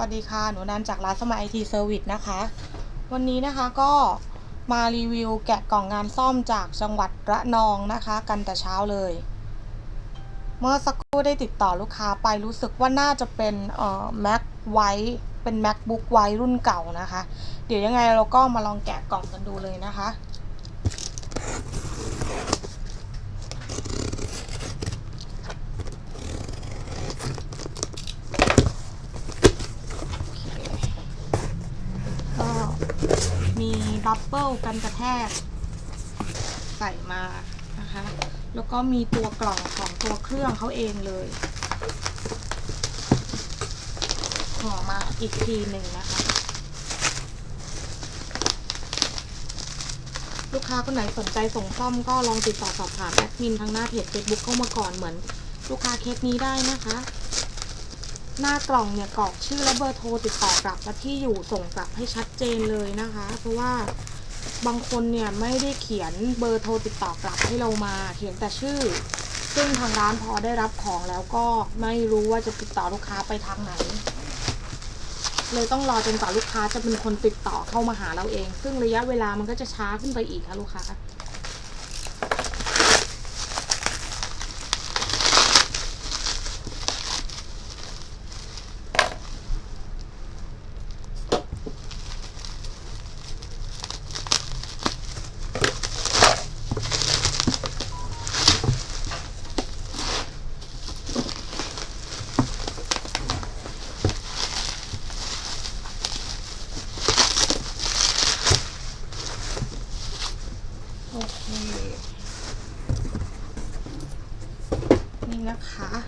วัสดีค่ะ หนูนันจากร้านสมัยไอทีเซอร์วิสนะคะ วันนี้นะคะก็มารีวิวแกะกล่องงานซ่อมจากจังหวัดระนองนะคะ กันแต่เช้าเลย เมื่อสักครู่ได้ติดต่อลูกค้าไปรู้สึกว่าน่าจะเป็นเอ่อ Mac ไว้เป็น MacBook ไว้รุ่นเก่านะคะ เดี๋ยวยังไงเราก็มาลองแกะกล่องกันดูเลยนะคะ ก็ มีบัฟเฟิลกันกระแทก ใส่มานะคะ แล้วก็มีตัวกล่องของตัวเครื่องเขาเองเลยห่อมาอีกทีหนึ่งนะคะ ลูกค้าคนไหนสนใจส่งซ่อมก็ลองติดต่อสอบถามแอดมินทางหน้าเพจ Facebook เข้ามาก่อนเหมือนลูกค้าเคสนี้ได้นะคะ หน้ากล่องเนี่ยกรอกชื่อและเบอร์โทรติดต่อกลับมาที่อยู่ส่งกลับให้ชัดเจนเลยนะคะ เพราะว่าบางคนเนี่ยไม่ได้เขียนเบอร์โทรติดต่อกลับให้เรามาเขียนแต่ชื่อ ซึ่งทางร้านพอได้รับของแล้วก็ไม่รู้ว่าจะติดต่อลูกค้าไปทางไหน เลยต้องรอจนกว่าลูกค้าจะเป็นคนติดต่อเข้ามาหาเราเอง ซึ่งระยะเวลามันก็จะช้าขึ้นไปอีกค่ะลูกค้า โอเค นะคะ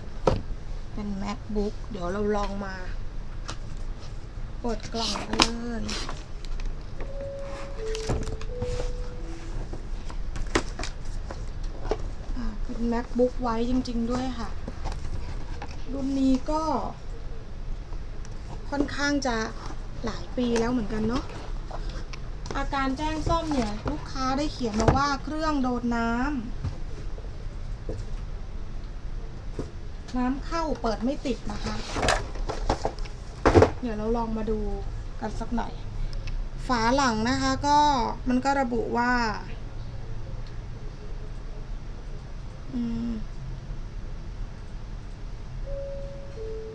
เป็น macbook เดี๋ยวเราลองมาเปิดกล่องกันเลยอ่าเป็น macbook ไว้จริง ๆ ด้วยค่ะ รุ่นนี้ก็ ค่อนข้างจะหลายปีแล้วเหมือนกันเนาะอาการแจ้งซ่อมเนี่ย ลูกค้าได้เขียนมาว่าเครื่องโดนน้ำ น้ำเข้าเปิดไม่ติดนะคะ เดี๋ยวเราลองมาดูกันสักหน่อย ฝาหลังนะคะก็มันก็ระบุว่า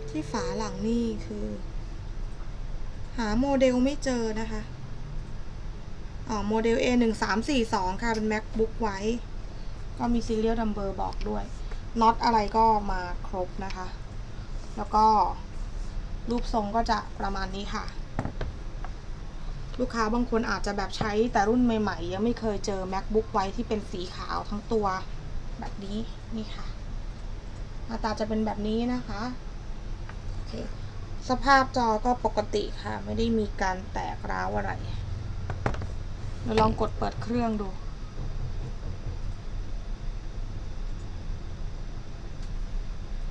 ที่ฝาหลังนี่คือ หาโมเดลไม่เจอนะคะอ๋อโมเดล A 1 3 4 2ค่ะ เป็น MacBook ไว้ ก็มี Serial Number บอกด้วย น็อตอะไรก็มาครบนะคะ แล้วก็รูปทรงก็จะประมาณนี้ค่ะ ลูกค้าบางคนอาจจะแบบใช้แต่รุ่นใหม่ ๆ ยังไม่เคยเจอ MacBook ไว้ที่เป็นสีขาวทั้งตัวแบบนี้นี่ค่ะ หน้าตาจะเป็นแบบนี้นะคะโอเคสภาพจอก็ปกติค่ะ ไม่ได้มีการแตกร้าวอะไรเราลองกดเปิดเครื่องดู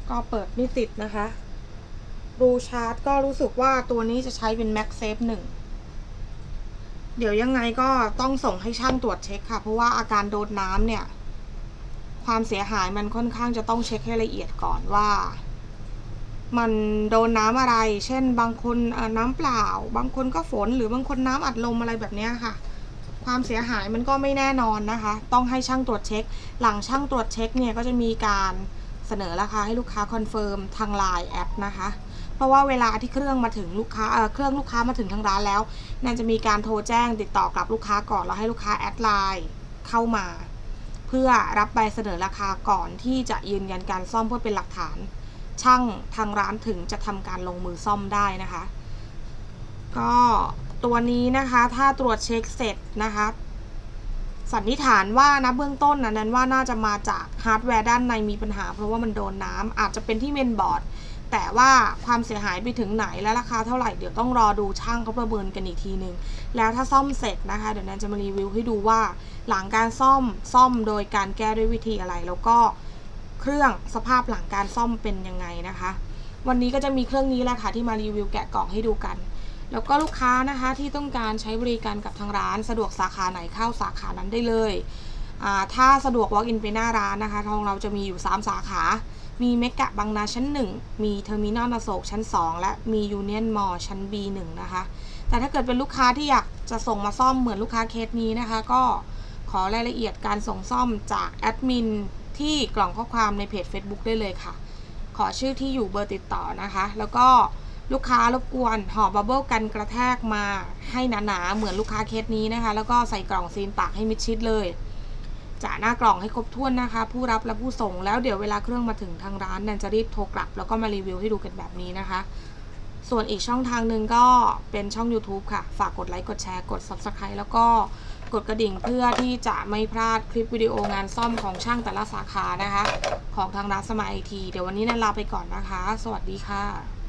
ก็เปิดไม่ติดนะคะ รูชาร์จก็รู้สึกว่าตัวนี้จะใช้เป็น MagSafe 1 เดี๋ยวยังไงก็ต้องส่งให้ช่างตรวจเช็คค่ะ เพราะว่าอาการโดนน้ำเนี่ย ความเสียหายมันค่อนข้างจะต้องเช็คให้ละเอียดก่อนว่า มันโดนน้ำอะไร เช่น บางคนน้ำเปล่า บางคนก็ฝน หรือบางคนน้ำอัดลมอะไรแบบนี้ค่ะความเสียหายมันก็ไม่แน่นอนนะคะ ต้องให้ช่างตรวจเช็ค หลังช่างตรวจเช็คเนี่ยก็จะมีการ เสนอราคาให้ลูกค้าคอนเฟิร์มทางไลน์แอปนะคะ เพราะว่าเวลาที่เครื่องมาถึงลูกค้าเเครื่องลูกค้ามาถึงทางร้านแล้วนันจะมีการโทรแจ้งติดต่อกลับลูกค้าก่อนแล้วให้ลูกค้าแอดไลน์เข้ามา เพื่อรับใบเสนอราคาก่อนที่จะยืนยันการซ่อมเพื่อเป็นหลักฐาน ช่างทางร้านถึงจะทำการลงมือซ่อมได้นะคะ ก็ตัวนี้นะคะถ้าตรวจเช็คเสร็จนะคะ สันนิษฐานว่านะเบื้องต้นนะนั้นว่าน่าจะมาจากฮาร์ดแวร์ด้านในมีปัญหา เพราะว่ามันโดนน้ำอาจจะเป็นที่เมนบอร์ด แต่ว่าความเสียหายไปถึงไหนและราคาเท่าไหร่เดี๋ยวต้องรอดูช่างเขาประเมินกันอีกทีนึง แล้วถ้าซ่อมเสร็จนะคะ เดี๋ยวแนนจะมารีวิวให้ดูว่า หลังการซ่อมซ่อมโดยการแก้ด้วยวิธีอะไร แล้วก็เครื่องสภาพหลังการซ่อมเป็นยังไงนะคะ วันนี้ก็จะมีเครื่องนี้แหละค่ะที่มารีวิวแกะกล่องให้ดูกัน แล้วก็ลูกค้านะคะที่ต้องการใช้บริการกับทางร้าน สะดวกสาขาไหนเข้าสาขานั้นได้เลยถ้าสะดวก walk in ไปหน้าร้านนะคะทางเราจะมีอยู่ 3 สาขา มีเมกะบางนาชั้น 1 มีเทอร์มินอลอโศกชั้น 2 และมียูเนียนมอลชั้น B1 นะคะ แต่ถ้าเกิดเป็นลูกค้าที่อยากจะส่งมาซ่อมเหมือนลูกค้าเคสนี้นะคะ ก็ขอรายละเอียดการส่งซ่อมจากแอดมินที่กล่องข้อความในเพจ Facebook ได้เลยค่ะ ขอชื่อที่อยู่เบอร์ติดต่อนะคะ แล้วก็ ลูกค้ารบกวนห่อบับเบิลกันกระแทกมาให้หนาๆเหมือนลูกค้าเคสนี้นะคะ แล้วก็ใส่กล่องซีนปากให้มิดชิดเลยจะหน้ากล่องให้ครบถ้วนนะคะ ผู้รับและผู้ส่งแล้วเดี๋ยวเวลาเครื่องมาถึงทางร้านแนนจะรีบโทรกลับ แล้วก็มารีวิวให้ดูกันแบบนี้นะคะ ส่วนอีกช่องทางหนึ่งก็เป็นช่อง YouTube ค่ะ ฝากกดไลค์กดแชร์กด Subscribe แล้วก็กดกระดิ่งเพื่อที่จะไม่พลาดคลิปวิดีโองานซ่อมของช่างแต่ละสาขานะคะ ของทางร้านสมายไอทีเดี๋ยววันนี้แนนลาไปก่อนนะคะ สวัสดีค่ะ